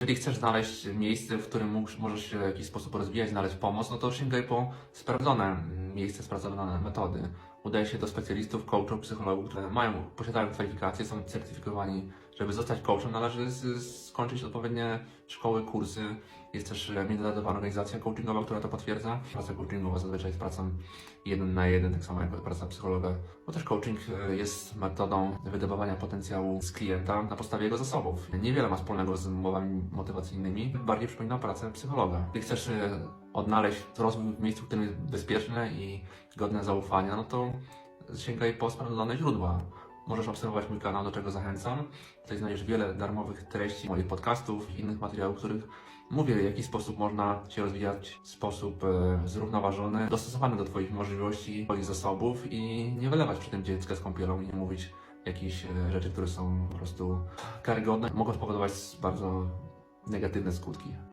Jeżeli chcesz znaleźć miejsce, w którym możesz się w jakiś sposób rozwijać, znaleźć pomoc, no to sięgaj po sprawdzone miejsca, sprawdzone metody. Udaj się do specjalistów, coachów, psychologów, które mają, posiadają kwalifikacje, są certyfikowani. Żeby zostać coachem, należy skończyć odpowiednie szkoły, kursy. Jest też e, międzynarodowa organizacja coachingowa, która to potwierdza. Praca coachingowa zazwyczaj jest pracą jeden na jeden, tak samo jak praca psychologa. Bo też coaching e, jest metodą wydobywania potencjału z klienta na podstawie jego zasobów. Niewiele ma wspólnego z umowami motywacyjnymi, bardziej przypomina pracę psychologa. Jeśli chcesz e, odnaleźć rozwój w miejscu, w którym jest bezpieczne i godne zaufania, no to sięgaj po sprawdzone źródła. Możesz obserwować mój kanał, do czego zachęcam. Tutaj znajdziesz wiele darmowych treści moich podcastów i innych materiałów, w których mówię, w jaki sposób można się rozwijać w sposób e, zrównoważony, dostosowany do Twoich możliwości, Twoich zasobów i nie wylewać przy tym dziecka z kąpielą i nie mówić jakichś e, rzeczy, które są po prostu karygodne, mogą spowodować bardzo negatywne skutki.